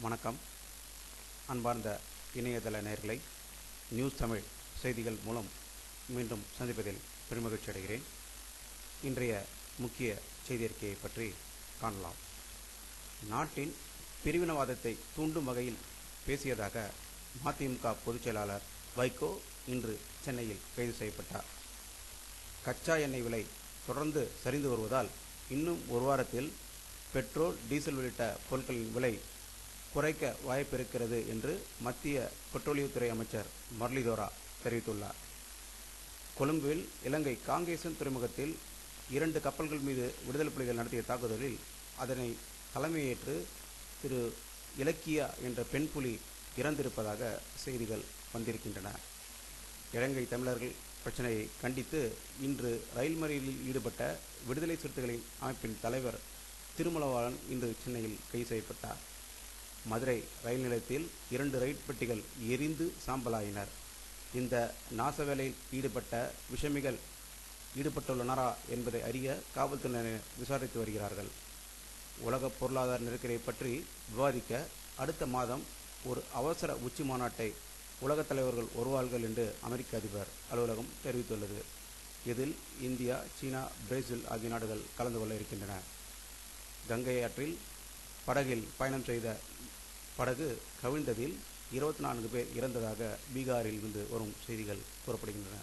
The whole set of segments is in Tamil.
வணக்கம். அன்பார்ந்த இணையதள நேர்களை நியூஸ் தமிழ் செய்திகள் மூலம் மீண்டும் சந்திப்பதில் பெருமகிழ்ச்சி அடைகிறேன். இன்றைய முக்கிய செய்தி அறிக்கையை பற்றி காணலாம். நாட்டின் பிரிவினவாதத்தை தூண்டும் வகையில் பேசியதாக மதிமுக பொதுச் செயலாளர் வைகோ இன்று சென்னையில் கைது செய்யப்பட்டார். கச்சா எண்ணெய் விலை தொடர்ந்து சரிந்து வருவதால் இன்னும் ஒரு வாரத்தில் பெட்ரோல் டீசல் உள்ளிட்ட பொருட்களின் விலை குறைக்க வாய்ப்பிருக்கிறது என்று மத்திய பெட்ரோலியத்துறை அமைச்சர் மர்லிதோரா தெரிவித்துள்ளார். கொழும்பில் இலங்கை காங்கேசன் துறைமுகத்தில் இரண்டு கப்பல்கள் மீது விடுதலை புலிகள் நடத்திய தாக்குதலில் அதனை தலைமையேற்று திரு இலக்கியா என்ற பெண் புலி இறந்திருப்பதாக செய்திகள் வந்திருக்கின்றன. இலங்கை தமிழர்கள் பிரச்சனையை கண்டித்து இன்று ரயில் மறியலில் ஈடுபட்ட விடுதலை சிறுத்தைகளின் அமைப்பின் தலைவர் திருமலவாளன் இன்று சென்னையில் கைது செய்யப்பட்டார். மதுரை ரயில் நிலையத்தில் இரண்டு ரயில் பெட்டிகள் எரிந்து சாம்பலாயினர். இந்த நாச வேலையில் ஈடுபட்ட விஷமிகள் ஈடுபட்டுள்ளனரா என்பதை அறிய காவல்துறையினர் விசாரித்து வருகிறார்கள். உலக பொருளாதார நெருக்கடியை பற்றி விவாதிக்க அடுத்த மாதம் ஒரு அவசர உச்சி மாநாட்டை உலகத் தலைவர்கள் வருவார்கள் என்று அமெரிக்க அதிபர் அலுவலகம் தெரிவித்துள்ளது. இதில் இந்தியா சீனா பிரேசில் ஆகிய நாடுகள் கலந்து கொள்ள இருக்கின்றன. கங்கை ஆற்றில் படகில் பயணம் செய்த படகு கவிழ்ந்ததில் இருபத்தி நான்கு பேர் இறந்ததாக பீகாரில் இருந்து வரும் செய்திகள் கூறப்படுகின்றன.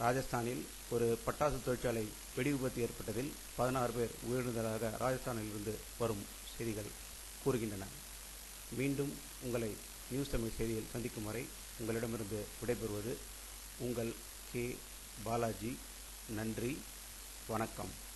ராஜஸ்தானில் ஒரு பட்டாசு தொழிற்சாலை வெடி விபத்து ஏற்பட்டதில் பதினாறு பேர் உயிரிழந்ததாக ராஜஸ்தானில் இருந்து வரும் செய்திகள் கூறுகின்றன. மீண்டும் உங்களை நியூஸ் தமிழ் செய்தியில் சந்திக்கும் வரை உங்களிடமிருந்து விடைபெறுவது உங்கள் கே. பாலாஜி. நன்றி. வணக்கம்.